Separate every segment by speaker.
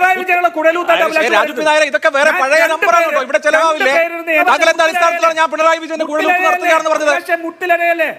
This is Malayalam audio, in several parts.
Speaker 1: പിണറായി വിജയനുള്ള
Speaker 2: നായരെ ഇതൊക്കെ വേറെ പഴയ നമ്പറാണ് ഇവിടെ ചെലവാവില്ലേ? താങ്കൾ എന്താ അടിസ്ഥാനത്തിലാണ് ഞാൻ പിണറായി വിജയന്റെ കുടലൂത്ത് നടത്തുകയാണെന്ന് പറഞ്ഞത്?
Speaker 1: മുട്ടിലരയല്ലേ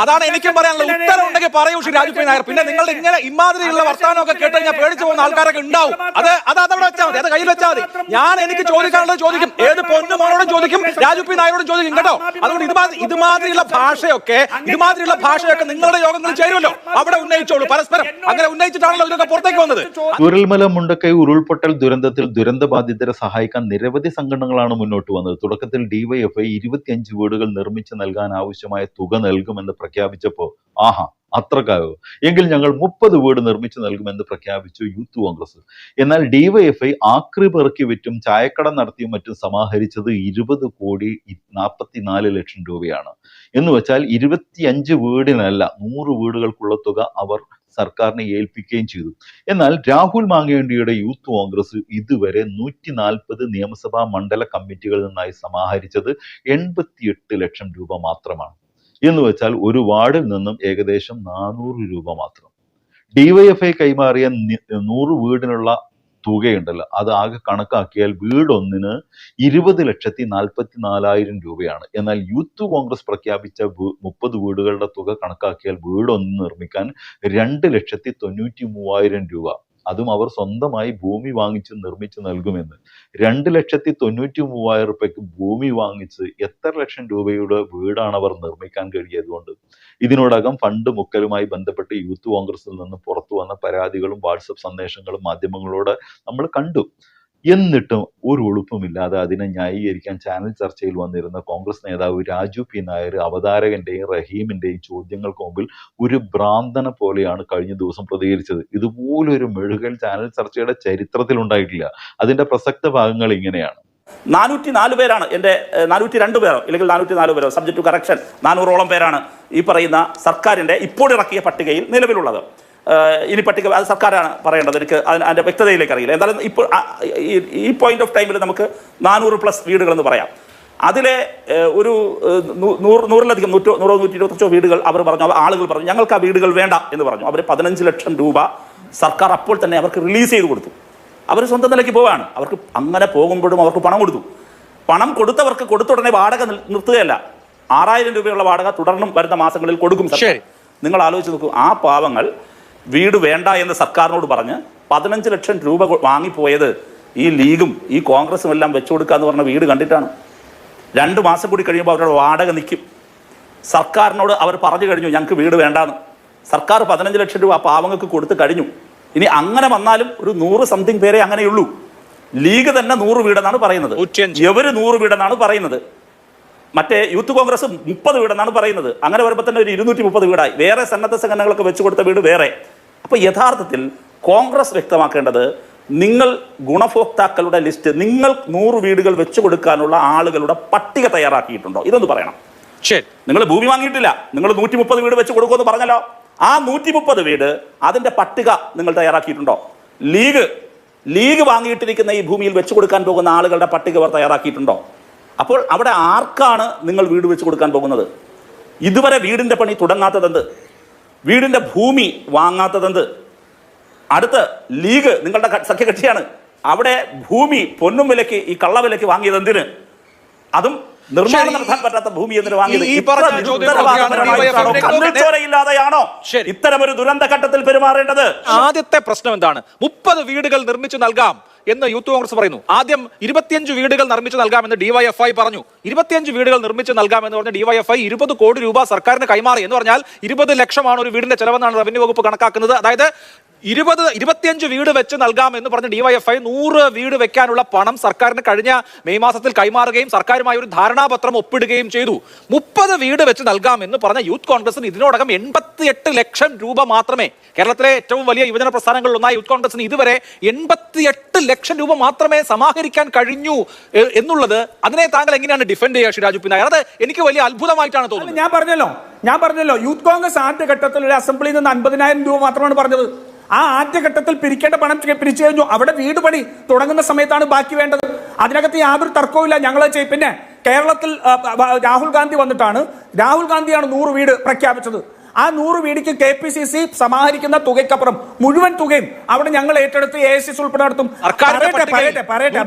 Speaker 2: അതാണ് എനിക്കും പറയാനുള്ള ഉത്തരം ഉണ്ടെങ്കിൽ പറയൂ ശ്രീ രാജു നായർ പിന്നെ നിങ്ങൾ ഇങ്ങനെ ഇമാതിരിയുള്ള വർത്തമാനമൊക്കെ കേട്ട് കഴിഞ്ഞാൽ പേടിച്ചു പോകുന്ന ആൾക്കാരൊക്കെ ഉണ്ടാവും. അത് അത് അതവിടെ വെച്ചാൽ മതി. അത് കയ്യിൽ വെച്ചാൽ മതി. ഞാൻ എനിക്ക് ചോദിക്കാനുള്ളത് ചോദിക്കും. ഏത് പൊന്നുമോനോടും ചോദിക്കും. രാജു പി നായരോടും ചോദിക്കും കേട്ടോ. അതുകൊണ്ട് ഇതുമാതിരി ഇതുമാതിരിയുള്ള ഭാഷയൊക്കെ ഇതുമാതിരിയുള്ള ഭാഷയൊക്കെ നിങ്ങളുടെ യോഗങ്ങളിൽ ചേരുമല്ലോ. അവിടെ ഉന്നയിച്ചോളൂ പരസ്പരം. അങ്ങനെ ഉന്നയിച്ചിട്ടാണല്ലോ ഇതൊക്കെ പുറത്തേക്ക് വന്നത്.
Speaker 3: ഉരുൾമല മുണ്ടക്കൈ ഉരുൾപൊട്ടൽ ദുരന്തത്തിൽ ദുരന്ത ബാധിതരെ സഹായിക്കാൻ നിരവധി സംഘടനകളാണ് മുന്നോട്ട് വന്നത്. തുടക്കത്തിൽ ഡിവൈഎഫ്ഐ ഇരുപത്തിയഞ്ച് വീടുകൾ നിർമ്മിച്ച് നൽകാൻ ആവശ്യമായ തുക നൽകുമെന്ന് പ്രഖ്യാപിച്ചപ്പോൾ ആഹാ അത്രക്കായോ? എങ്കിൽ ഞങ്ങൾ മുപ്പത് വീട് നിർമ്മിച്ചു നൽകുമെന്ന് പ്രഖ്യാപിച്ചു യൂത്ത് കോൺഗ്രസ്. എന്നാൽ ഡിവൈഎഫ്ഐ ആക്രി പെറുക്കി വിറ്റും ചായക്കട നടത്തിയും മറ്റും സമാഹരിച്ചത് ഇരുപത് കോടി നാൽപ്പത്തിനാല് ലക്ഷം രൂപയാണ്. എന്ന് വെച്ചാൽ ഇരുപത്തിയഞ്ച് വീടിനല്ല നൂറ് വീടുകൾക്കുള്ള തുക അവർ സർക്കാരിനെ ഏൽപ്പിക്കുകയും ചെയ്തു. എന്നാൽ രാഹുൽ മാങ്ങേണ്ടിയുടെ യൂത്ത് കോൺഗ്രസ് ഇതുവരെ നൂറ്റി നാൽപ്പത് നിയമസഭാ മണ്ഡല കമ്മിറ്റികളിൽ നിന്നായി സമാഹരിച്ചത് എൺപത്തിയെട്ട് ലക്ഷം രൂപ മാത്രമാണ്. എന്ന് വെച്ചാൽ ഒരു വാർഡിൽ നിന്നും ഏകദേശം നാനൂറ് രൂപ മാത്രം. ഡിവൈഎഫ്ഐ കൈമാറിയ നൂറ് വീടിനുള്ള തുകയുണ്ടല്ലോ. അത് ആകെ കണക്കാക്കിയാൽ വീടൊന്നിന് ഇരുപത് ലക്ഷത്തി നാൽപ്പത്തി നാലായിരം രൂപയാണ്. എന്നാൽ യൂത്ത് കോൺഗ്രസ് പ്രഖ്യാപിച്ച മുപ്പത് വീടുകളുടെ തുക കണക്കാക്കിയാൽ വീടൊന്ന് നിർമ്മിക്കാൻ രണ്ട് ലക്ഷത്തി തൊണ്ണൂറ്റി മൂവായിരം രൂപ. അതും അവർ സ്വന്തമായി ഭൂമി വാങ്ങിച്ച് നിർമ്മിച്ച് നൽകുമെന്ന്. രണ്ട് ലക്ഷത്തി തൊണ്ണൂറ്റി മൂവായിരം റുപ്യക്ക് ഭൂമി വാങ്ങിച്ച് എത്ര ലക്ഷം രൂപയുടെ വീടാണ് അവർ നിർമ്മിക്കാൻ കഴിയതുകൊണ്ട് ഇതിനോടകം ഫണ്ട് മുക്കലുമായി ബന്ധപ്പെട്ട് യൂത്ത് കോൺഗ്രസിൽ നിന്ന് പുറത്തു വന്ന പരാതികളും വാട്സപ്പ് സന്ദേശങ്ങളും മാധ്യമങ്ങളോട് നമ്മൾ കണ്ടു. എന്നിട്ടും ഒരു ഉളുപ്പുമില്ലാതെ അതിനെ ന്യായീകരിക്കാൻ ചാനൽ ചർച്ചയിൽ വന്നിരുന്ന കോൺഗ്രസ് നേതാവ് രാജു പി നായർ അവതാരകന്റെയും റഹീമിന്റെയും ചോദ്യങ്ങൾക്ക് മുമ്പിൽ ഒരു ഭ്രാന്തനെ പോലെയാണ് കഴിഞ്ഞ ദിവസം പ്രതികരിച്ചത്. ഇതുപോലൊരു മെഴുകൽ ചാനൽ ചർച്ചയുടെ ചരിത്രത്തിൽ ഉണ്ടായിട്ടില്ല. അതിന്റെ പ്രസക്ത ഭാഗങ്ങൾ ഇങ്ങനെയാണ്.
Speaker 4: നാനൂറ്റി നാല് പേരാണ് എന്റെ നാനൂറ്റി രണ്ട് പേരോ ഇല്ലെങ്കിൽ നാനൂറ്റി നാല് പേരോ സബ്ജക്ട് കറക്ഷൻ നാനൂറോളം പേരാണ് ഈ പറയുന്ന സർക്കാരിന്റെ ഇപ്പോൾ ഇറക്കിയ പട്ടികയിൽ നിലവിലുള്ളത്. ഇനി പട്ടിക അത് സർക്കാരാണ് പറയേണ്ടത്. എനിക്ക് അതിന് അതിന്റെ വ്യക്തതയിലേക്ക് അറിയില്ല. എന്തായാലും ഇപ്പോൾ ഈ- പോയിന്റ് ഓഫ് ടൈമിൽ നമുക്ക് നാനൂറ് പ്ലസ് വീടുകളെന്ന് പറയാം. അതിലെ ഒരു നൂറ് നൂറിലധികം നൂറ്റോ നൂറോ നൂറ്റി ഇരുപത്തഞ്ചോ വീടുകൾ അവർ പറഞ്ഞു. അവർ ആളുകൾ പറഞ്ഞു ഞങ്ങൾക്ക് ആ വീടുകൾ വേണ്ട എന്ന് പറഞ്ഞു. അവർ പതിനഞ്ച് ലക്ഷം രൂപ സർക്കാർ അപ്പോൾ തന്നെ അവർക്ക് റിലീസ് ചെയ്ത് കൊടുത്തു. അവർ സ്വന്തം നിലയ്ക്ക് പോവാണ്. അവർക്ക് അങ്ങനെ പോകുമ്പോഴും അവർക്ക് പണം കൊടുത്തു. പണം കൊടുത്തവർക്ക് കൊടുത്ത ഉടനെ വാടക നിർത്തുകയല്ല. ആറായിരം രൂപയുള്ള വാടക തുടർന്നും വരുന്ന മാസങ്ങളിൽ കൊടുക്കും. നിങ്ങൾ ആലോചിച്ച് നോക്കൂ ആ പാവങ്ങൾ വീട് വേണ്ട എന്ന് സർക്കാരിനോട് പറഞ്ഞ് പതിനഞ്ച് ലക്ഷം രൂപ വാങ്ങിപ്പോയത് ഈ ലീഗും ഈ കോൺഗ്രസും എല്ലാം വെച്ചു കൊടുക്കാന്ന് പറഞ്ഞ വീട് കണ്ടിട്ടാണ്. രണ്ട് മാസം കൂടി കഴിയുമ്പോൾ അവരുടെ വാടക നിൽക്കും സർക്കാരിനോട് അവർ പറഞ്ഞു കഴിഞ്ഞു ഞങ്ങൾക്ക് വീട് വേണ്ടാന്ന്. സർക്കാർ പതിനഞ്ച് ലക്ഷം രൂപ പാവങ്ങൾക്ക് കൊടുത്തു കഴിഞ്ഞു. ഇനി അങ്ങനെ വന്നാലും ഒരു നൂറ് സംതിങ് പേരെ അങ്ങനെയുള്ളൂ. ലീഗ് തന്നെ നൂറ് വീടെന്നാണ് പറയുന്നത്. എവര് നൂറ് വീടെന്നാണ് പറയുന്നത്? മറ്റേ യൂത്ത് കോൺഗ്രസ് മുപ്പത് വീടെന്നാണ് പറയുന്നത്. അങ്ങനെ വരുമ്പോൾ തന്നെ ഒരു ഇരുന്നൂറ്റി മുപ്പത് വീടായി. വേറെ സന്നദ്ധ സംഘടനകളൊക്കെ വെച്ചു കൊടുത്ത വീട് വേറെ. അപ്പൊ യഥാർത്ഥത്തിൽ കോൺഗ്രസ് വ്യക്തമാക്കേണ്ടത് നിങ്ങൾ ഗുണഭോക്താക്കളുടെ ലിസ്റ്റ് നിങ്ങൾ നൂറ് വീടുകൾ വെച്ചു കൊടുക്കാനുള്ള ആളുകളുടെ പട്ടിക തയ്യാറാക്കിയിട്ടുണ്ടോ? ഇതൊന്ന് പറയണം.
Speaker 2: ശരി.
Speaker 4: നിങ്ങൾ ഭൂമി വാങ്ങിയിട്ടില്ല. നിങ്ങൾ നൂറ്റി മുപ്പത് വീട് വെച്ച് കൊടുക്കുമെന്ന് പറഞ്ഞല്ലോ. ആ നൂറ്റി മുപ്പത് വീട് അതിന്റെ പട്ടിക നിങ്ങൾ തയ്യാറാക്കിയിട്ടുണ്ടോ? ലീഗ് ലീഗ് വാങ്ങിയിട്ടിരിക്കുന്ന ഈ ഭൂമിയിൽ വെച്ചു കൊടുക്കാൻ പോകുന്ന ആളുകളുടെ പട്ടിക അവർ തയ്യാറാക്കിയിട്ടുണ്ടോ? അപ്പോൾ അവിടെ ആർക്കാണ് നിങ്ങൾ വീട് വെച്ച് കൊടുക്കാൻ പോകുന്നത്? ഇതുവരെ വീടിന്റെ പണി തുടങ്ങാത്തതെന്ത്? വീടിന്റെ ഭൂമി വാങ്ങാത്തതെന്ത്? അടുത്ത് ലീഗ് നിങ്ങളുടെ സഖ്യകക്ഷിയാണ്. അവിടെ ഭൂമി പൊന്നും വിലയ്ക്ക് ഈ കള്ളവിലയ്ക്ക് വാങ്ങിയത് എന്തിന് അതും നിർമ്മാണം. നടത്താൻ പറ്റാത്ത ഭൂമി എന്തിനു വാങ്ങിയത്
Speaker 2: ഈ- ഈ
Speaker 4: ഇത്ര
Speaker 2: പറഞ്ഞ ചോദ്യം
Speaker 4: നിരുത്തരവാദപരമായിട്ടാണോ,
Speaker 2: DYFI
Speaker 4: കണ്ണിൽ ചോരയില്ലാതെയാണോ
Speaker 2: ശരി.
Speaker 4: ഇത്തരം ഒരു ദുരന്ത ഘട്ടത്തിൽ പെരുമാറേണ്ടത്?
Speaker 2: ആദ്യത്തെ പ്രശ്നം എന്താണ്? മുപ്പത് വീടുകൾ നിർമ്മിച്ചു നൽകാം എന്ന് യൂത്ത് കോൺഗ്രസ് പറയുന്നു. ആദ്യം ഇരുപത്തിയഞ്ച് വീടുകൾ നിർമ്മിച്ചു നൽകാമെന്ന് ഡിവൈഎഫ്ഐ പറഞ്ഞു. ഇരുപത്തിയഞ്ച് വീടുകൾ നിർമ്മിച്ചു നൽകാമെന്ന് പറഞ്ഞ ഡിവൈഎഫ്ഐ ഇരുപത് കോടി രൂപ സർക്കാരിന് കൈമാറി എന്ന് പറഞ്ഞാൽ ഇരുപത് ലക്ഷമാണ് ഒരു വീടിന്റെ ചെലവെന്നാണ് റവന്യൂ വകുപ്പ് കണക്കാക്കുന്നത്. അതായത് ഇരുപത് ഇരുപത്തിയഞ്ച് വീട് വെച്ച് നൽകാമെന്ന് പറഞ്ഞ ഡിവൈഎഫ്ഐ നൂറ് വീട് വെക്കാനുള്ള പണം സർക്കാരിന് കഴിഞ്ഞ മെയ് മാസത്തിൽ കൈമാറുകയും സർക്കാരുമായി ഒരു ധാരണാപത്രം ഒപ്പിടുകയും ചെയ്തു. മുപ്പത് വീട് വെച്ച് നൽകാമെന്ന് പറഞ്ഞ യൂത്ത് കോൺഗ്രസിന് ഇതിനോടകം എൺപത്തിയെട്ട് ലക്ഷം രൂപ മാത്രമേ കേരളത്തിലെ ഏറ്റവും വലിയ യുവജന പ്രസ്ഥാനങ്ങളിൽ ഒന്നായ യൂത്ത് കോൺഗ്രസിന് ഇതുവരെ എൺപത്തിയെട്ട് ലക്ഷം രൂപ മാത്രമേ സമാഹരിക്കാൻ കഴിഞ്ഞു എന്നുള്ളത് അതിനെ താങ്കൾ എങ്ങനെയാണ് ഡിഫെൻഡ് ചെയ്യുക ഷിരാജു പി നായർ? അത് എനിക്ക് വലിയ അത്ഭുതമായിട്ടാണ് തോന്നുന്നത്.
Speaker 1: ഞാൻ പറഞ്ഞല്ലോ ഞാൻ പറഞ്ഞല്ലോ യൂത്ത് കോൺഗ്രസ് ആദ്യ ഘട്ടത്തിൽ ഒരു അസംബ്ലിയിൽ നിന്ന് അൻപതിനായിരം രൂപ മാത്രമാണ് പറഞ്ഞത്. ആ ആദ്യഘട്ടത്തിൽ പിരിക്കേണ്ട പണം പിരിച്ചു കഴിഞ്ഞു. അവിടെ വീട് പണി തുടങ്ങുന്ന സമയത്താണ് ബാക്കി വേണ്ടത്. അതിനകത്ത് യാതൊരു തർക്കവുമില്ല ഞങ്ങൾ പിന്നെ കേരളത്തിൽ രാഹുൽ ഗാന്ധി വന്നിട്ടാണ്. രാഹുൽ ഗാന്ധിയാണ് നൂറ് വീട് പ്രഖ്യാപിച്ചത്. ആ നൂറ് വീടിക്ക് കെ പി സി സി സമാഹരിക്കുന്ന തുകയ്ക്കപ്പുറം മുഴുവൻ തുകയും അവിടെ ഞങ്ങൾ ഏറ്റെടുത്ത് എ എസ് ഉൾപ്പെടെ നടത്തും. പറയട്ടെ.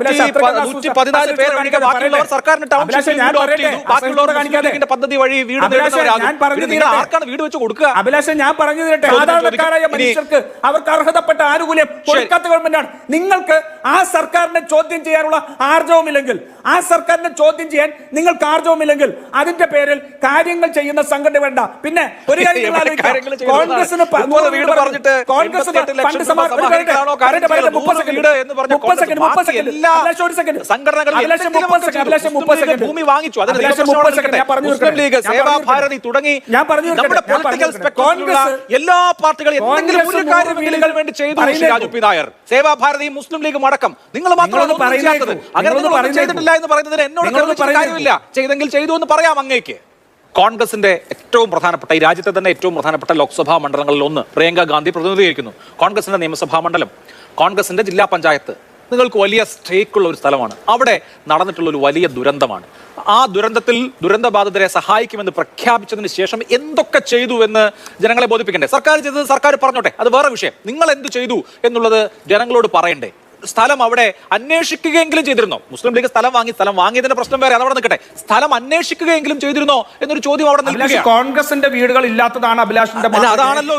Speaker 1: അഭിലാഷ് ഞാൻ പറഞ്ഞു തരട്ടെ സാധാരണക്കാരായ മനുഷ്യർക്ക് അവർക്ക് അർഹതപ്പെട്ട ആനുകൂല്യം കൊടുക്കാത്ത ഗവൺമെന്റാണ്. നിങ്ങൾക്ക് ആ സർക്കാരിനെ ചോദ്യം ചെയ്യാനുള്ള ആർജവമില്ലെങ്കിൽ ആ സർക്കാരിനെ ചോദ്യം ചെയ്യാൻ നിങ്ങൾക്ക് ആർജവമില്ലെങ്കിൽ അതിന്റെ പേരിൽ കാര്യങ്ങൾ ചെയ്യുന്ന സംഘടന വേണ്ട. പിന്നെ ഒരു കാര്യം നിങ്ങൾ
Speaker 2: എവിടെ
Speaker 1: ആലോചിക്കുക.
Speaker 2: കാര്യങ്ങൾ ചെയ്യുന്നതാണ്?
Speaker 1: കോൺഗ്രസിന് പ-
Speaker 2: മുപ്പത്
Speaker 1: നൂറ്
Speaker 2: വീട്
Speaker 1: വീട്
Speaker 2: പറഞ്ഞിട്ട്
Speaker 1: കോൺഗ്രസിന്
Speaker 2: 88
Speaker 1: ഫണ്ട്
Speaker 2: രൂപ
Speaker 1: സമാ- ഒരു കാര്യം
Speaker 2: സമാഹരിക്കാനാണോ കാര്യം
Speaker 1: പറയട്ടെ, പറയട്ടെ,
Speaker 2: ചെയ്യുന്നത്?
Speaker 1: മുപ്പത്
Speaker 2: നൂറ്
Speaker 1: സെക്കൻഡ്.
Speaker 2: വീട് എന്ന് പറഞ്ഞ
Speaker 1: മുപ്പത് സെക്കൻഡ്, മുപ്പത്
Speaker 2: ബാക്കി
Speaker 1: സെക്കൻഡ്.
Speaker 2: എല്ലാ
Speaker 1: അഭിലാഷ് ഒരു സെക്കൻഡ്.
Speaker 2: സംഘടനകളും
Speaker 1: അഭിലാഷ്
Speaker 2: എന്തെങ്കിലും
Speaker 1: മുപ്പത്
Speaker 2: ഒക്കെ
Speaker 1: സെക്കൻഡ്,
Speaker 2: ചെയ്തു. മുസ്ലിം ലീഗ്
Speaker 1: സെക്കൻഡ്.
Speaker 2: ഭൂമി വാങ്ങിച്ചു മുസ്ലിം ലീഗ്
Speaker 1: തീർക്കട്ടെ.
Speaker 2: സേവാ ഭാരതി തുടങ്ങി
Speaker 1: ഞാൻ പറഞ്ഞു
Speaker 2: നമ്മുടെ പൊളിറ്റിക്കൽ.
Speaker 1: കോൺഗ്രസ്
Speaker 2: എല്ലാ പാർട്ടികളും എന്തെങ്കിലും ഒരു കാര്യം വേണ്ടി ചെയ്തു ശ്രീ
Speaker 1: പറയുന്നേക്കൂ.
Speaker 2: രാജു പി നായർ സേവാ ഭാരതിയും മുസ്ലിം ലീഗും അടക്കം നിങ്ങൾ മാത്രമാണ് അങ്ങനെ. ചെയ്തിട്ടില്ല എന്ന് പറയുന്നതിന് എന്നോട് കാര്യമില്ല ചെയ്തെങ്കിൽ ചെയ്തു എന്ന് പറയാം അങ്ങേക്ക് കോൺഗ്രസിന്റെ ഏറ്റവും പ്രധാനപ്പെട്ട ഈ രാജ്യത്തെ തന്നെ ഏറ്റവും പ്രധാനപ്പെട്ട ലോക്സഭാ മണ്ഡലങ്ങളിൽ ഒന്ന് പ്രിയങ്ക ഗാന്ധി പ്രതിനിധീകരിക്കുന്നു. കോൺഗ്രസിന്റെ നിയമസഭാ മണ്ഡലം കോൺഗ്രസിന്റെ ജില്ലാ പഞ്ചായത്ത്. നിങ്ങൾക്ക് വലിയ സ്റ്റേക്കുള്ള ഒരു സ്ഥലമാണ്. അവിടെ നടന്നിട്ടുള്ള ഒരു വലിയ ദുരന്തമാണ്. ആ ദുരന്തത്തിൽ ദുരന്തബാധിതരെ സഹായിക്കുമെന്ന് പ്രഖ്യാപിച്ചതിന് ശേഷം എന്തൊക്കെ ചെയ്തു എന്ന് ജനങ്ങളെ ബോധിപ്പിക്കണ്ടേ? സർക്കാർ ചെയ്തത് സർക്കാർ പറഞ്ഞോട്ടെ. അത് വേറെ വിഷയം. നിങ്ങൾ എന്ത് ചെയ്തു എന്നുള്ളത് ജനങ്ങളോട് പറയണ്ടേ? സ്ഥലം അവിടെ അന്വേഷിക്കുകയെങ്കിലും ചെയ്തിരുന്നോ? മുസ്ലിം ലീഗ് സ്ഥലം വാങ്ങി സ്ഥലം വാങ്ങിയതിന്റെ പ്രശ്നം വേറെ അതവിടെ നിൽക്കട്ടെ. സ്ഥലം അന്വേഷിക്കുകയെങ്കിലും ചെയ്തിരുന്നോ എന്നൊരു ചോദ്യം അവിടെ നിൽക്കുകയാണ്.
Speaker 1: കോൺഗ്രസിന്റെ വീടുകൾ ഇല്ലാത്തതാണ് അഭിലാഷിന്റെ
Speaker 2: അതാണല്ലോ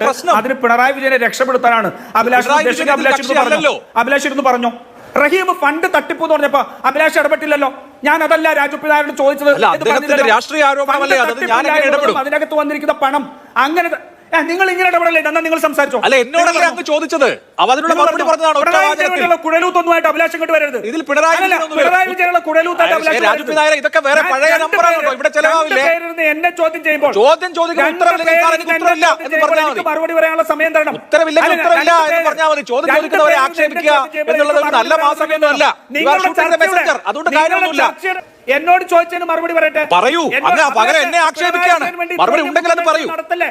Speaker 1: പ്രശ്നം അതിന് പിണറായി വിജയനെ രക്ഷപ്പെടുത്താനാണ് അഭിലാഷ് അഭിലാഷ് ഇരുന്ന് പറഞ്ഞു. റഹീം ഫണ്ട് തട്ടിപ്പ് എന്ന് പറഞ്ഞപ്പോ അഭിലാഷ് ഇടപെട്ടില്ലല്ലോ. ഞാൻ അതല്ല രാജു പിതാവിനോട് ചോദിച്ചത്.
Speaker 2: രാഷ്ട്രീയ ആരോപണമല്ലേ?
Speaker 1: അതിനകത്ത് വന്നിരിക്കുന്ന പണം അങ്ങനെ നിങ്ങൾ ഇങ്ങനെ ഇടപെടലേ എന്നാ നിങ്ങൾ സംസാരിച്ചോ
Speaker 2: അല്ല
Speaker 1: എന്നോട്
Speaker 2: അങ്ങ് ചോദിച്ചത് അതിനുള്ള മറുപടി
Speaker 1: പറഞ്ഞതാണോ
Speaker 2: പറഞ്ഞതാണ് ഒറ്റ വാചകത്തിൽ.
Speaker 1: കുഴലൂത്തൊന്നുമായിട്ട് അഭിലാഷം ഇങ്ങോട്ട് വരരുത്
Speaker 2: ഇതിൽ പിണറായി
Speaker 1: അല്ലല്ല,
Speaker 2: വിജയനൊന്നും
Speaker 1: പിണറായി വിജയനുള്ള കുഴലൂത്തായിട്ട് അഭിലാഷം
Speaker 2: ഇതൊക്കെ വേറെ പഴയ
Speaker 1: രണ്ട്
Speaker 2: നമ്പറാണല്ലോ,
Speaker 1: പേര്
Speaker 2: ഇവിടെ ചെലവാവില്ലേ?
Speaker 1: എന്നെ ചോദ്യം ചെയ്യുമ്പോൾ
Speaker 2: ചോദ്യം ഉത്തരവില്ല
Speaker 1: എന്ന്
Speaker 2: പറഞ്ഞാൽ.
Speaker 1: മറുപടി പറയാനുള്ള സമയം തരണം
Speaker 2: ഉത്തരവില്ല എന്ന്
Speaker 1: പേര്
Speaker 2: പറഞ്ഞാൽ മതി. ചോദ്യം ചോദിക്കുന്നവരെ ആക്ഷേപിക്കുക എന്നുള്ളത് നല്ല മാസമൊന്നുമല്ല. അതുകൊണ്ട് കാര്യമൊന്നുമില്ല.
Speaker 1: എന്നോട് ചോദിച്ചതിന് മറുപടി പറയട്ടെ
Speaker 2: പറയൂ. പകരം എന്നെ ആക്ഷേപിക്കുകയാണ്. മറുപടി ഉണ്ടെങ്കിൽ അത് പറയൂ.
Speaker 1: നടത്തല്ലേ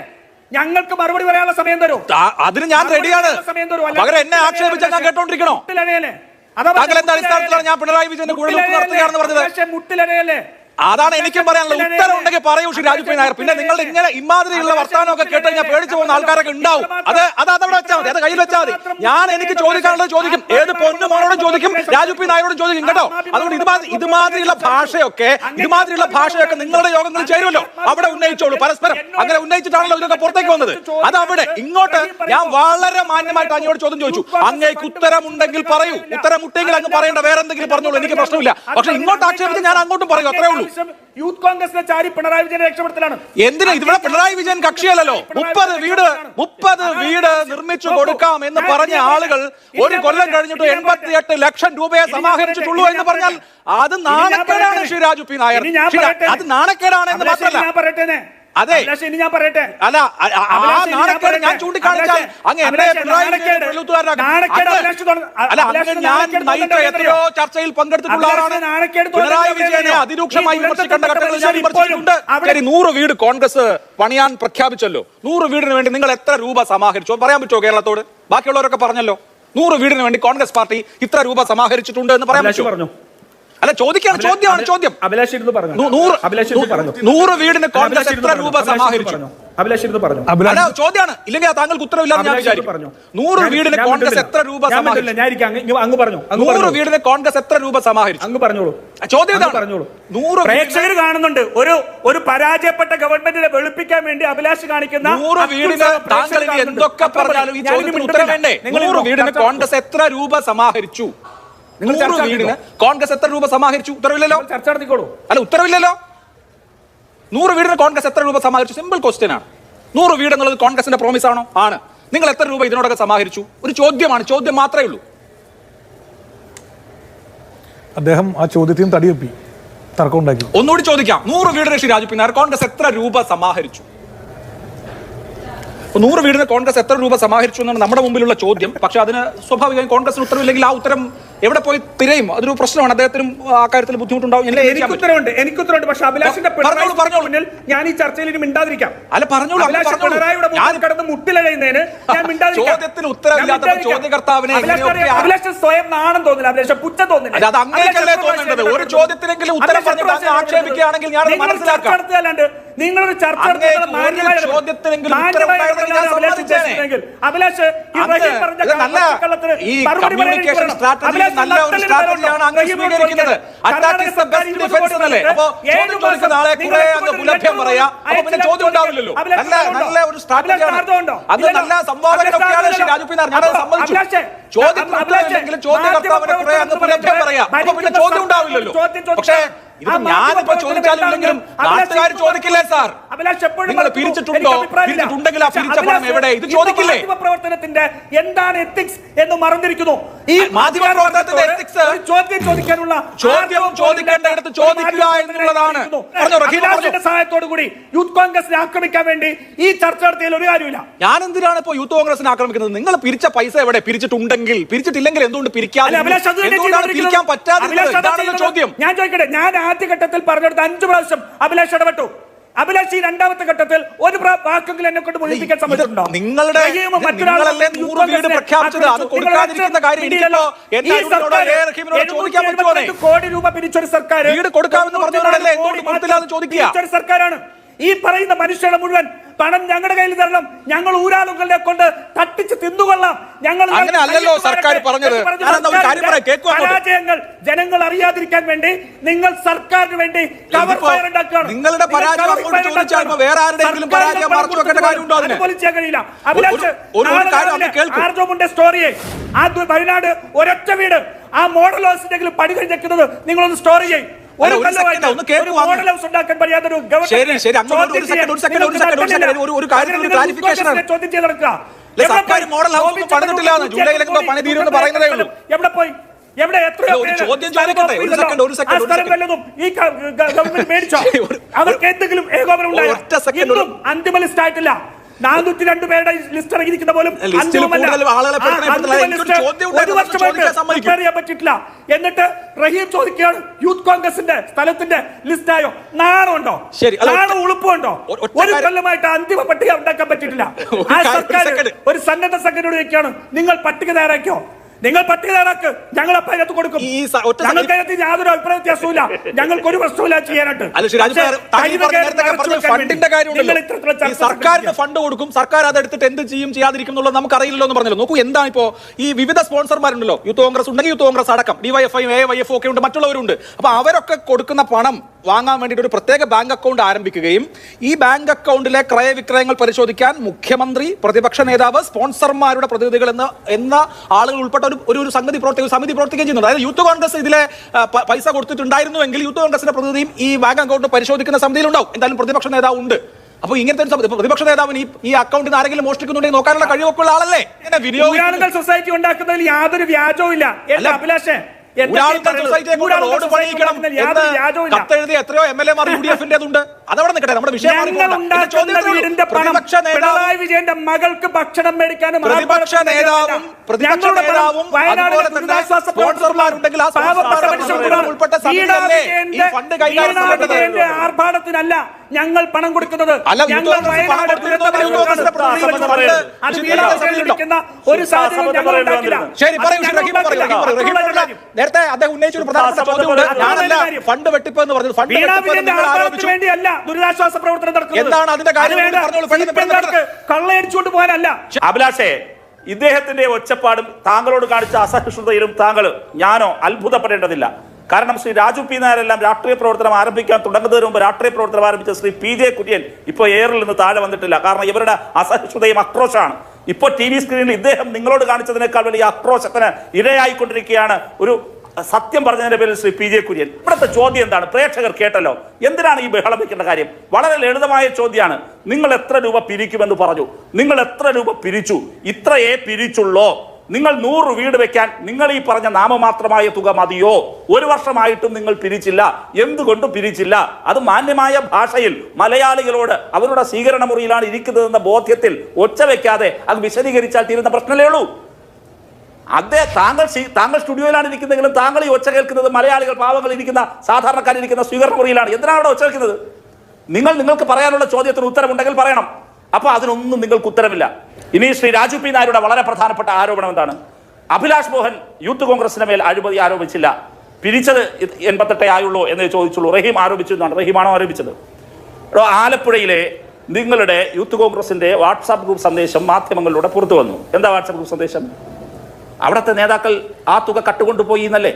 Speaker 1: ഞങ്ങൾക്ക് മറുപടി പറയാനുള്ള സമയം തരൂ.
Speaker 2: അതിന് ഞാൻ റെഡിയാണ് പകരം എന്നെ
Speaker 1: ആക്ഷേപിച്ച
Speaker 2: ആക്ഷേപിച്ചാൽ ഞാൻ? കേട്ടോണ്ടിരിക്കണോ? താങ്കൾ എന്താ അടിസ്ഥാനത്തിലാണ് ഞാൻ പിണറായി വിജയന്റെ കൂടുതൽ? നടത്തുകയാണെന്ന് പറഞ്ഞത്?
Speaker 1: അഭിലാഷേ, മുട്ടിലഴയല്ലേ
Speaker 2: അതാണ് എനിക്കും പറയാനുള്ളത്. ഉത്തരം ഉണ്ടെങ്കിൽ പറയൂ ശ്രീ രാജു പി നായർ പിന്നെ നിങ്ങൾ ഇങ്ങനെ ഇമാതിരിയുള്ള വർത്തമാനമൊക്കെ കേട്ട് കഴിഞ്ഞാൽ പേടിച്ചു പോകുന്ന ആൾക്കാരൊക്കെ ഉണ്ടാവും. അത് അത് അതവിടെ വെച്ചാൽ മതി. അത് കയ്യിൽ വെച്ചാൽ മതി. ഞാൻ എനിക്ക് ചോദിക്കാനുള്ളത് ചോദിക്കും. ഏത് പൊന്നുമോനോടും ചോദിക്കും? രാജു പി നായരോടും ചോദിക്കും. കേട്ടോ? അതുകൊണ്ട് ഇതുമാതിരി ഇതുമാതിരിയുള്ള ഭാഷയൊക്കെ ഇതുമാതിരിയുള്ള ഭാഷയൊക്കെ നിങ്ങളുടെ യോഗങ്ങളിൽ ചേരുമല്ലോ. അവിടെ ഉന്നയിച്ചോളൂ പരസ്പരം. അങ്ങനെ ഉന്നയിച്ചിട്ടാണല്ലോ ഇതൊക്കെ പുറത്തേക്ക് വന്നത്. അത് അവിടെ ഇങ്ങോട്ട് ഞാൻ വളരെ മാന്യമായിട്ട് അങ്ങോട്ട് ചോദ്യം ചോദിച്ചു. അങ്ങേക്ക് ഉത്തരമുണ്ടെങ്കിൽ പറയൂ. ഉത്തരം മുട്ടെങ്കിൽ അങ്ങ് പറയേണ്ട വേറെ എന്തെങ്കിലും പറഞ്ഞോളൂ. എനിക്ക് പ്രശ്നമില്ല. പക്ഷെ ഇങ്ങോട്ട് ആക്ഷേപിച്ച് ഞാൻ അങ്ങോട്ടും പറയൂ. അത്രേ ഉള്ളൂ.
Speaker 1: യൂത്ത് കോൺഗ്രസിനെ ചാരി പിണറായി വിജയൻ രക്ഷപ്പെടുത്തലാണ്.
Speaker 2: എന്തിനാ ഇവിടെ പിണറായി വിജയൻ കക്ഷിയല്ലോ മുപ്പത് വീട് മുപ്പത് വീട് നിർമ്മിച്ചു കൊടുക്കാം എന്ന് പറഞ്ഞ ആളുകൾ ഒരു കൊല്ലം കഴിഞ്ഞിട്ട് എൺപത്തിയെട്ട് ലക്ഷം രൂപയെ സമാഹരിച്ചിട്ടുള്ളൂ എന്ന് പറഞ്ഞാൽ അത് നാണക്കേടാണ് ശ്രീ രാജു പി നായർ. അത് നാണക്കേടാണ് എന്ന് മാത്രമല്ല അതെ.
Speaker 1: ഇനി ഞാൻ പറയട്ടെ?
Speaker 2: അല്ല
Speaker 1: ഞാൻ
Speaker 2: നാണക്കേട് ഞാൻ
Speaker 1: പറയട്ടെ.
Speaker 2: ചൂണ്ടിക്കാണിച്ചാൽ അങ്ങ് എന്നെ അല്ല എത്രയോ ചർച്ചയിൽ പങ്കെടുത്തിട്ടുള്ള ആളാണ് പിണറായി വിജയനെ അതിരൂക്ഷമായി വിമർശിക്കേണ്ട ഘട്ടങ്ങളിൽ ഞാൻ വിമർശിച്ചിട്ടുണ്ട് ശരി നൂറ് വീട് കോൺഗ്രസ് പണിയാൻ പ്രഖ്യാപിച്ചല്ലോ. നൂറ് വീടിന് വേണ്ടി നിങ്ങൾ എത്ര രൂപ സമാഹരിച്ചു? പറയാൻ പറ്റുമോ കേരളത്തോട്? ബാക്കിയുള്ളവരൊക്കെ പറഞ്ഞല്ലോ. നൂറ് വീടിന് വേണ്ടി കോൺഗ്രസ് പാർട്ടി ഇത്ര രൂപ സമാഹരിച്ചിട്ടുണ്ട് എന്ന് പറയാൻ പറ്റുമോ? അല്ല ചോദിക്കാണ് ചോദ്യമാണ് ചോദ്യം.
Speaker 1: അഭിലാഷ് ഇരുന്ന് പറഞ്ഞു.
Speaker 2: നൂറ്
Speaker 1: അഭിലാഷ് ഇരുന്ന് പറഞ്ഞു.
Speaker 2: നൂറ് വീടിന് കോൺഗ്രസ് എത്ര രൂപ സമാഹരിച്ചു?
Speaker 1: പറഞ്ഞു. അഭിലാഷ് ഇരുന്ന് പറഞ്ഞു.
Speaker 2: അല്ല ചോദ്യമാണ്. ഇല്ലെങ്കിൽ താങ്കൾക്ക് ഉത്തരവില്ലാന്ന് ഞാൻ വിചാരിക്കും.
Speaker 1: പറഞ്ഞു.
Speaker 2: നൂറ് വീടിന് കോൺഗ്രസ് എത്ര രൂപ സമാഹരിച്ചു?
Speaker 1: ഞാൻ ഇരിക്കാം. അങ്ങ് അങ്ങ് പറഞ്ഞു.
Speaker 2: നൂറ് വീടിന് കോൺഗ്രസ് എത്ര രൂപ സമാഹരിച്ചു?
Speaker 1: അങ്ങ് പറഞ്ഞോളൂ.
Speaker 2: ചോദ്യം ഇതാണ്.
Speaker 1: പറഞ്ഞോളൂ.
Speaker 2: നൂറ്
Speaker 1: പ്രേക്ഷകർ കാണുന്നുണ്ട്. ഒരു ഒരു പരാജയപ്പെട്ട ഗവൺമെന്റിനെ വെളുപ്പിക്കാൻ വേണ്ടി അഭിലാഷ് കാണിക്കുന്ന
Speaker 2: നൂറ് വീടിന് താങ്കൾ എന്തൊക്കെ പറഞ്ഞാലും ഈ ചോദ്യത്തിന് ഉത്തരം വേണ്ടേ? നൂറ് വീടിന് കോൺഗ്രസ് എത്ര രൂപ സമാഹരിച്ചു?
Speaker 1: നിങ്ങൾ ചർച്ച
Speaker 2: വീടിന് കോൺഗ്രസ് എത്ര രൂപ സമാഹരിച്ചു? ഉത്തരവില്ലല്ലോ?
Speaker 1: ചർച്ച നടത്തിക്കോളൂ.
Speaker 2: അല്ല ഉത്തരവില്ലല്ലോ? നൂറ് വീടിന് കോൺഗ്രസ് എത്ര രൂപ സമാഹരിച്ചു? സിമ്പിൾ ക്വസ്റ്റ്യൻ ആണ്. നൂറ് വീട് എന്നുള്ളത് കോൺഗ്രസിന്റെ പ്രോമിസ് ആണോ? ആണ്. നിങ്ങൾ എത്ര രൂപ ഇതിനോടൊക്കെ സമാഹരിച്ചു? ഒരു ചോദ്യമാണ്. ചോദ്യം മാത്രമേ ഉള്ളൂ.
Speaker 5: അദ്ദേഹം ആ ചോദ്യത്തിന് തടിയൊപ്പി. തർക്കം ഉണ്ടാക്കി.
Speaker 2: ഒന്നുകൂടി ചോദിക്കാം. നൂറ് വീടിന് ശ്രീ രാജു പിന്നാർ കോൺഗ്രസ് എത്ര രൂപ സമാഹരിച്ചു? അപ്പൊ നൂറ് വീടിന് കോൺഗ്രസ് എത്ര രൂപ സമാഹരിച്ചു എന്നാണ് നമ്മുടെ മുമ്പിലുള്ള ചോദ്യം. പക്ഷെ അതിന് സ്വാഭാവികമായും കോൺഗ്രസിന് ഉത്തരവില്ലെങ്കിൽ ആ ഉത്തരം എവിടെ പോയി തിരയും അതൊരു പ്രശ്നമാണ് അദ്ദേഹത്തിനും ആ കാര്യത്തിൽ ബുദ്ധിമുട്ടുണ്ടാവും എനിക്ക്
Speaker 1: ഉത്തരവുണ്ട് എനിക്ക് ഉത്തരവുണ്ട് പക്ഷെ അഭിലാഷിന്റെ
Speaker 2: പറഞ്ഞോളൂ, പറഞ്ഞോളൂ.
Speaker 1: മുന്നിൽ ഞാൻ ഈ ചർച്ചയിൽ ഇനി മിണ്ടാതിരിക്കാം
Speaker 2: അല്ല പറഞ്ഞോളൂ
Speaker 1: അഭിലാഷ് പിണറായിയുടെ
Speaker 2: ഞാൻ
Speaker 1: കിടന്ന് മുട്ടിലഴയുന്നതിന് ഞാൻ മിണ്ടാതിരിക്കാം.
Speaker 2: ചോദ്യത്തിന്
Speaker 1: ഉത്തരവില്ലാത്ത.
Speaker 2: ചോദ്യകർത്താവിനെ
Speaker 1: അഭിലാഷ് സ്വയം നാണം തോന്നില്ല അഭിലാഷ് പുച്ഛം തോന്നില്ല
Speaker 2: അത് അങ്ങനെയൊക്കെ തോന്നേണ്ടത്? ഒരു ചോദ്യത്തിനെങ്കിലും ഉത്തരം
Speaker 1: എത്ര
Speaker 2: ആക്ഷേപിക്കുകയാണെങ്കിൽ
Speaker 1: ഞാൻ
Speaker 2: മനസ്സിലാക്കാം.
Speaker 1: നിങ്ങളൊരു ചർച്ച അഭിലാഷ്
Speaker 2: ചോദ്യം ചോദ്യം ഉണ്ടാവില്ലല്ലോ. പക്ഷേ ഇത് ഞാനിപ്പോ ചോദിച്ചാലും നാട്ടുകാർ ചോദിക്കില്ലേ സാർ? നിങ്ങൾ പിരിച്ചിട്ടുണ്ടോ. പിരിച്ചിട്ടുണ്ടെങ്കിൽ ആ പിരിച്ച പണം എവിടെ? ഇത് ചോദിക്കില്ലേ?
Speaker 1: മാധ്യമപ്രവർത്തനത്തിന്റെ എന്താണ് എത്തിക്സ് എന്ന് മറന്നിരിക്കുന്നു? ഈ
Speaker 2: മാധ്യമ പ്രവർത്തനത്തിന്റെ
Speaker 1: എത്തിക്സ് ചോദ്യം ചോദിക്കാനുള്ള
Speaker 2: ചോദ്യം
Speaker 1: ആർജവം
Speaker 2: ചോദിക്കുക എന്നുള്ളതാണ്.
Speaker 1: സഹായത്തോടു കൂടി യൂത്ത് കോൺഗ്രസിനെ ആക്രമിക്കാൻ വേണ്ടി ഈ ചർച്ച നടത്തിയതിൽ ഒരു കാര്യമില്ല
Speaker 2: ഞാൻ എന്തിനാണ് ഇപ്പോ യൂത്ത് കോൺഗ്രസിനെ ആക്രമിക്കുന്നത്? നിങ്ങൾ പിരിച്ച പൈസ എവിടെ? പിരിച്ചിട്ടുണ്ടെങ്കിൽ. പിരിച്ചിട്ടില്ലെങ്കിൽ എന്തുകൊണ്ട് പിരിക്കാതെ പിരിക്കാൻ പറ്റാതെ. ചോദ്യം.
Speaker 1: ഞാൻ ചോദിക്കട്ടെ? ഞാൻ ആദ്യഘട്ടത്തിൽ പറഞ്ഞെടുത്ത് അഞ്ചു പ്രാവശ്യം അഭിലാഷ് ഇടപെട്ടു അഭിലാഷ് ഈ രണ്ടാമത്തെ ഘട്ടത്തിൽ ഒരു വാക്കെങ്കിലും എന്നെ കൊണ്ട് മുഴുമിപ്പിക്കാൻ സമ്മതിച്ചിട്ടുണ്ടോ
Speaker 2: നിങ്ങളുടെ
Speaker 1: റഹീമും
Speaker 2: ഇത്
Speaker 1: മറ്റൊരാളും
Speaker 2: നിങ്ങളല്ലേ
Speaker 1: യൂത്ത്
Speaker 2: നൂറ് വീട്
Speaker 1: കോൺഗ്രസിനെ
Speaker 2: അത് കൊടുക്കാതിരിക്കുന്ന കാര്യം
Speaker 1: മിണ്ടിയില്ലല്ലോ.
Speaker 2: എനിക്കിപ്പോ എന്റെ
Speaker 1: ഈ
Speaker 2: അരുണിനോട്
Speaker 1: സർക്കാർ
Speaker 2: എ. റഹീമിനോട് ചോദിക്കാൻ പറ്റുമോ?
Speaker 1: 772 കോടി രൂപ പിരിച്ചൊരു സർക്കാർ സർക്കാരാണ് ഈ പറയുന്ന മനുഷ്യരുടെ മുഴുവൻ പണം ഞങ്ങളുടെ കയ്യിൽ തരണം. ഞങ്ങൾ ഊരാളുകളെ കൊണ്ട് തട്ടിച്ച് തിന്നുകൊള്ളാം. ഞങ്ങൾ
Speaker 2: അല്ലല്ലോ സർക്കാർ പറഞ്ഞത്.
Speaker 1: പരാജയങ്ങൾ ജനങ്ങൾ അറിയാതിരിക്കാൻ വേണ്ടി നിങ്ങൾ സർക്കാരിന് വേണ്ടി കവർ ഫയർ ഉണ്ടാക്കുകയാണ്.
Speaker 2: നിങ്ങളുടെ പരാജയം വേറെ ആരുടെയെങ്കിലും പരാജയം മറച്ചു വെക്കേണ്ട കാര്യമുണ്ടോ അതിന്?
Speaker 1: ചെയ്യാൻ കഴിയില്ല അഭിലാഷ് സ്റ്റോറിയെ ആ വയനാട് ഒരൊറ്റ വീട്. ആ മോഡൽ ഹൗസിന്റെ പണി കഴിഞ്ഞിരിക്കുന്നത് നിങ്ങളൊന്ന് സ്റ്റോറി ചെയ്യും.
Speaker 2: ഒരു
Speaker 1: മോഡൽ ഹൗസ് ഉണ്ടാക്കാൻ കഴിയാത്ത ഒരു
Speaker 2: ഗവൺമെന്റ്
Speaker 1: ചോദ്യം ചെയ്ത് നടക്കുക.
Speaker 2: സർക്കാർ മോഡൽ ഹൗസ് ഒന്നും
Speaker 1: ഗോപി
Speaker 2: പണിതിട്ടില്ല ജൂലൈയിലൊക്കെ പണി തീരുമെന്ന്
Speaker 1: രൂപ
Speaker 2: പറയുന്നതേ ഉള്ളൂ.
Speaker 1: എവിടെ പോയി? എവിടെ എത്രയോ ഈ ഗവൺമെന്റ് മേടിച്ചോ? അവർക്ക് എന്തെങ്കിലും ഏകോപനം ഉണ്ടായോ? അന്തിമ ലിസ്റ്റ് ആയിട്ടില്ല. നാനൂറ്റി രണ്ട് പേരുടെ ലിസ്റ്റ് ഇറങ്ങിയിരിക്കുന്ന പോലും. ഒരു വർഷമായിട്ട് പറ്റിയിട്ടില്ല. എന്നിട്ട് റഹീം ചോദിക്കുകയാണ് യൂത്ത് കോൺഗ്രസിന്റെ സ്ഥലത്തിന്റെ ലിസ്റ്റ് ആയോ നാണമുണ്ടോ നാണം ഉളുപ്പുണ്ടോ ഒരു കൊല്ലമായിട്ട് അന്തിമ പട്ടിക ഉണ്ടാക്കാൻ പറ്റിയിട്ടില്ല. ആ സർക്കാർ ഒരു സന്നദ്ധ സംഘടനയോട് ചോദിക്കുകയാണ് നിങ്ങൾ പട്ടിക തയ്യാറാക്കിയോ? നിങ്ങൾ പട്ടിക തയ്യാറാക്ക് ഞങ്ങൾ അപ്പം കൊടുക്കും. ഞങ്ങൾക്കകത്ത് യാതൊരു അഭിപ്രായ വ്യത്യാസവും ഞങ്ങൾക്ക് ഒരു പ്രശ്നമില്ല ചെയ്യാനായിട്ട്.
Speaker 2: സർക്കാരിന് ഫണ്ട് കൊടുക്കും സർക്കാർ അത് എടുത്തിട്ട് എന്ത് ചെയ്യും ചെയ്യാതിരിക്കും എന്നുള്ളത് നമുക്ക് അറിയില്ലല്ലോ എന്ന് പറഞ്ഞല്ലോ. നോക്കൂ എന്താണ് ഇപ്പോ ഈ വിവിധ സ്പോൺസർമാരുണ്ടല്ലോ. യൂത്ത് കോൺഗ്രസ് ഉണ്ടെങ്കിൽ യൂത്ത് കോൺഗ്രസ് അടക്കം. ഡിവൈഎഫ്ഐ എ വൈ എഫ് ഒക്കെ ഉണ്ട് മറ്റുള്ളവരുണ്ട്. അപ്പൊ അവരൊക്കെ കൊടുക്കുന്ന പണം വാങ്ങാൻ വേണ്ടിയിട്ട് ഒരു പ്രത്യേക ബാങ്ക് അക്കൗണ്ട് ആരംഭിക്കുകയും ഈ ബാങ്ക് അക്കൗണ്ടിലെ ക്രയവിക്രയങ്ങൾ പരിശോധിക്കാൻ മുഖ്യമന്ത്രി പ്രതിപക്ഷ നേതാവ് സ്പോൺസർമാരുടെ പ്രതിനിധികൾ എന്ന എന്ന ആളുകൾ ഉൾപ്പെട്ട ഒരു ഒരു- സംഗതി പ്രവർത്തിക്കുക സമിതി പ്രവർത്തിക്കുകയും ചെയ്യുന്നുണ്ട്. അതായത് യൂത്ത് കോൺഗ്രസ് ഇതിലെ പൈസ കൊടുത്തിട്ടുണ്ടായിരുന്നുവെങ്കിൽ യൂത്ത് കോൺഗ്രസിന്റെ പ്രതിനിധിയും ഈ ബാങ്ക് അക്കൗണ്ട് പരിശോധിക്കുന്ന സമിതിയിലുണ്ടാവും എന്തായാലും പ്രതിപക്ഷ നേതാവ് ഉണ്ട്. അപ്പൊ ഇങ്ങനത്തെ ഒരു പ്രതിപക്ഷ നേതാവിന് ഈ അക്കൗണ്ടിൽ നിന്ന് ആരെങ്കിലും മോഷ്ടിക്കുന്നുണ്ടെങ്കിൽ നോക്കാനുള്ള കഴിവൊക്കെ ഉള്ള ആളല്ലേ?
Speaker 1: സൊസൈറ്റി ഉണ്ടാക്കുന്നതിൽ യാതൊരു വ്യാജവും ഇല്ല അഭിലാഷേ?
Speaker 2: കത്തെഴുതിയ എത്രയോ എം എൽ എമാർ യു ഡി എഫിന്റേതുണ്ട് അതവിടെ നിൽക്കട്ടെ നമ്മുടെ വിഷയം
Speaker 1: മകൾക്ക് ഭക്ഷണം മേടിക്കാനും
Speaker 2: പ്രതിപക്ഷ നേതാവും. പ്രതിപക്ഷ നേതാവും അതുപോലെ തന്നെ സ്പോൺസർമാരുണ്ടെങ്കിൽ ആ സ്പോൺസർമാരുടെ ഉൾപ്പെട്ട ഫണ്ട് കൈകാര്യം
Speaker 1: ആർഭാടത്തിനല്ല. ഞങ്ങൾ പണം കൊടുക്കുന്നത് ഞങ്ങൾ വയനാട് ഒരു
Speaker 2: നേരത്തെ അദ്ദേഹം ഉന്നയിച്ച ഒരു പ്രധാനപ്പെട്ട ചോദ്യമുണ്ട്. ഫണ്ട് വെട്ടിപ്പ് എന്ന് പറഞ്ഞത്. ഫണ്ട്
Speaker 1: വേണ്ടിയല്ല ദുരിതാശ്വാസ പ്രവർത്തനം നടക്കുന്നത്.
Speaker 2: എന്താണ് അതിന്റെ കാര്യം?
Speaker 1: കള്ളയടിച്ചുകൊണ്ട് പോകാനല്ല.
Speaker 4: അഭിലാഷേ ഇദ്ദേഹത്തിന്റെ ഒച്ചപ്പാടും താങ്കളോട് കാണിച്ച അസഹിഷ്ണുതയിലും താങ്കൾ ഞാനോ അത്ഭുതപ്പെടേണ്ടതില്ല. കാരണം ശ്രീ രാജു പി നായരെല്ലാം രാഷ്ട്രീയ പ്രവർത്തനം ആരംഭിക്കാൻ തുടങ്ങുന്നതിന് മുമ്പ് രാഷ്ട്രീയ പ്രവർത്തനം ആരംഭിച്ച ശ്രീ പി ജെ കുര്യൻ ഇപ്പോൾ എയറിൽ നിന്ന് താഴെ വന്നിട്ടില്ല. കാരണം ഇവരുടെ അസഹിഷ്ണുതയും ആക്രോശമാണ്. ഇപ്പോൾ ടി വി സ്ക്രീനിൽ ഇദ്ദേഹം നിങ്ങളോട് കാണിച്ചതിനേക്കാൾ വലിയ ആക്രോശത്തിന് ഇരയായിക്കൊണ്ടിരിക്കുകയാണ് ഒരു സത്യം പറഞ്ഞതിന്റെ പേരിൽ ശ്രീ പി ജെ കുര്യൻ. ഇവിടുത്തെ ചോദ്യം എന്താണ്? പ്രേക്ഷകർ കേട്ടല്ലോ. എന്തിനാണ് ഈ ബഹളം വയ്ക്കേണ്ട കാര്യം? വളരെ ലളിതമായ ചോദ്യമാണ്. നിങ്ങൾ എത്ര രൂപ പിരിക്കുമെന്ന് പറഞ്ഞു. നിങ്ങൾ എത്ര രൂപ പിരിച്ചു? ഇത്രയേ പിരിച്ചുള്ളോ. നിങ്ങൾ നൂറ് വീട് വെക്കാൻ നിങ്ങൾ ഈ പറഞ്ഞ നാമമാത്രമായ തുക മതിയോ? ഒരു വർഷമായിട്ടും നിങ്ങൾ പിരിച്ചില്ല. എന്തുകൊണ്ട് പിരിച്ചില്ല. അത് മാന്യമായ ഭാഷയിൽ മലയാളികളോട് അവരുടെ സ്വീകരണ മുറിയിലാണ് ഇരിക്കുന്നതെന്ന ബോധ്യത്തിൽ ഒച്ച വെക്കാതെ അത് വിശദീകരിച്ചാൽ തീരുന്ന പ്രശ്നമല്ലേ ഉള്ളൂ? അതേ താങ്കൾ താങ്കൾ സ്റ്റുഡിയോയിലാണ് ഇരിക്കുന്നതെങ്കിലും താങ്കൾ ഈ ഒച്ച കേൾക്കുന്നത് മലയാളികൾ പാവങ്ങൾ ഇരിക്കുന്ന സാധാരണക്കാരിരിക്കുന്ന സ്വീകരണ മുറിയിലാണ് എന്തിനാണ് അവിടെ ഒച്ച കേൾക്കുന്നത്? നിങ്ങൾ നിങ്ങൾക്ക് പറയാനുള്ള ചോദ്യത്തിന് ഉത്തരമുണ്ടെങ്കിൽ പറയണം. അപ്പോൾ അതിനൊന്നും നിങ്ങൾക്ക് ഉത്തരമില്ല. ഇനി ശ്രീ രാജു പി നായരുടെ വളരെ പ്രധാനപ്പെട്ട ആരോപണം എന്താണ്? അഭിലാഷ് മോഹൻ യൂത്ത് കോൺഗ്രസിന്റെ മേൽ അഴിമതി ആരോപിച്ചില്ല. പിരിച്ചത് എൺപത്തെട്ടേ ആയുള്ളൂ എന്ന് ചോദിച്ചുള്ളൂ. റഹീം ആരോപിച്ചു എന്നാണ്. റഹീമാണോ ആരോപിച്ചത്? ആലപ്പുഴയിലെ നിങ്ങളുടെ യൂത്ത് കോൺഗ്രസിന്റെ വാട്സാപ്പ് ഗ്രൂപ്പ് സന്ദേശം മാധ്യമങ്ങളിലൂടെ പുറത്തു വന്നു. എന്താ വാട്സാപ്പ് ഗ്രൂപ്പ് സന്ദേശം? അവിടുത്തെ നേതാക്കൾ ആ തുക കട്ടുകൊണ്ടുപോയി എന്നല്ലേ?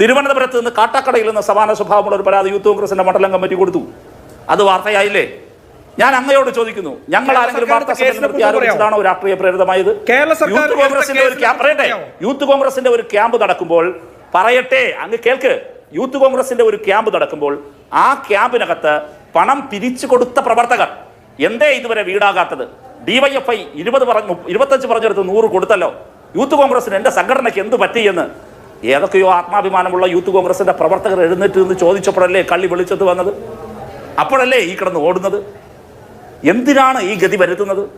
Speaker 4: തിരുവനന്തപുരത്ത് നിന്ന് കാട്ടാക്കടയിൽ നിന്ന് സമാന സ്വഭാവമുള്ള ഒരു പരാതി യൂത്ത് കോൺഗ്രസിന്റെ മണ്ഡലം കമ്മിറ്റി കൊടുത്തു. അത് വാർത്തയായില്ലേ? ഞാൻ അങ്ങയോട് ചോദിക്കുന്നു ഞങ്ങൾ ആരെങ്കിലും വാർത്താ സമ്മേളനം ആരോപിച്ചതാണോ രാഷ്ട്രീയ പ്രേരിതമായത്? യൂത്ത് കോൺഗ്രസിന്റെ ഒരു ക്യാമ്പ് പറയട്ടെ യൂത്ത് കോൺഗ്രസിന്റെ ഒരു ക്യാമ്പ് നടക്കുമ്പോൾ പറയട്ടെ അങ്ങ് കേൾക്ക്. യൂത്ത് കോൺഗ്രസിന്റെ ഒരു ക്യാമ്പ് നടക്കുമ്പോൾ ആ ക്യാമ്പിനകത്ത് പണം പിരിച്ചു കൊടുത്ത പ്രവർത്തകർ. എന്തേ ഇതുവരെ വീടാകാത്തത്? ഡിവൈഎഫ്ഐ ഇരുപത് പറഞ്ഞു ഇരുപത്തഞ്ച് പറഞ്ഞെടുത്ത് നൂറ് കൊടുത്തല്ലോ. യൂത്ത് കോൺഗ്രസിന് എന്റെ സംഘടനയ്ക്ക് എന്ത് പറ്റിയെന്ന് ഏതൊക്കെയോ ആത്മാഭിമാനമുള്ള യൂത്ത് കോൺഗ്രസിന്റെ പ്രവർത്തകർ എഴുന്നേറ്റ് നിന്ന് ചോദിച്ചപ്പോഴല്ലേ കള്ളി വിളിച്ചത് വന്നത്? അപ്പോഴല്ലേ ഈ കിടന്ന് ഓടുന്നത്? എന്തിനാണ് ഈ ഗതി വരുത്തുന്നത്?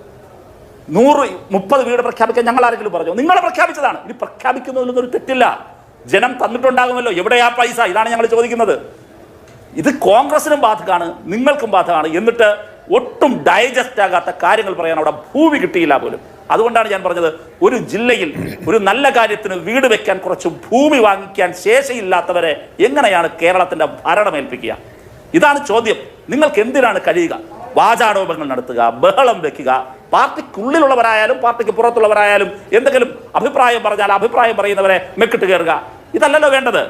Speaker 4: നൂറ് മുപ്പത് വീട് പ്രഖ്യാപിക്കാൻ ഞങ്ങൾ ആരെങ്കിലും പറഞ്ഞു? നിങ്ങൾ പ്രഖ്യാപിച്ചതാണ്. ഇനി പ്രഖ്യാപിക്കുന്നതിലൊന്നും ഒരു തെറ്റില്ല. ജനം തന്നിട്ടുണ്ടാകുമല്ലോ. എവിടെയാ പൈസ? ഇതാണ് ഞങ്ങൾ ചോദിക്കുന്നത്. ഇത് കോൺഗ്രസിനും ബാധകമാണ് നിങ്ങൾക്കും ബാധകമാണ്. എന്നിട്ട് ഒട്ടും ഡൈജസ്റ്റ് ആകാത്ത കാര്യങ്ങൾ പറയാൻ അവിടെ ഭൂമി കിട്ടിയില്ല പോലും. അതുകൊണ്ടാണ് ഞാൻ പറഞ്ഞത് ഒരു ജില്ലയിൽ ഒരു നല്ല കാര്യത്തിന് വീട് വെക്കാൻ കുറച്ച് ഭൂമി വാങ്ങിക്കാൻ ശേഷിയില്ലാത്തവരെ എങ്ങനെയാണ് കേരളത്തിന്റെ ഭരണമേൽപ്പിക്കുക ഇതാണ് ചോദ്യം. നിങ്ങൾക്ക് എന്തിനാണ് കഴിയുക? വാചാടോപങ്ങൾ നടത്തുക ബഹളം വെക്കുക. പാർട്ടിക്കുള്ളിലുള്ളവരായാലും പാർട്ടിക്ക് പുറത്തുള്ളവരായാലും എന്തെങ്കിലും അഭിപ്രായം പറഞ്ഞാൽ അഭിപ്രായം പറയുന്നവരെ മെക്കിട്ട് കയറുക. ഇതല്ലല്ലോ വേണ്ടത്.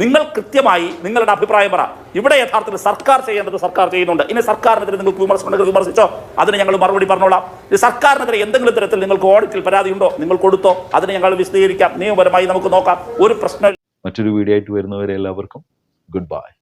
Speaker 4: നിങ്ങൾ കൃത്യമായി നിങ്ങളുടെ അഭിപ്രായം പറ. ഇവിടെ യഥാർത്ഥത്തിൽ സർക്കാർ ചെയ്യേണ്ടത് സർക്കാർ ചെയ്യുന്നുണ്ട്. ഇനി സർക്കാരിനെതിരെ നിങ്ങൾക്ക് വിമർശനങ്ങൾ വിമർശിച്ചോ? അതിന് ഞങ്ങൾ മറുപടി പറഞ്ഞോളാം. സർക്കാരിനെതിരെ എന്തെങ്കിലും തരത്തിൽ നിങ്ങൾക്ക് ഓഡിറ്റിൽ പരാതിയുണ്ടോ നിങ്ങൾ കൊടുത്തോ? അതിന് ഞങ്ങൾ വിശദീകരിക്കാം. നിയമപരമായി നമുക്ക് നോക്കാം. ഒരു പ്രശ്നം
Speaker 3: മറ്റൊരു വീഡിയോ ആയിട്ട് വരുന്നവരെ എല്ലാവർക്കും ഗുഡ് ബൈ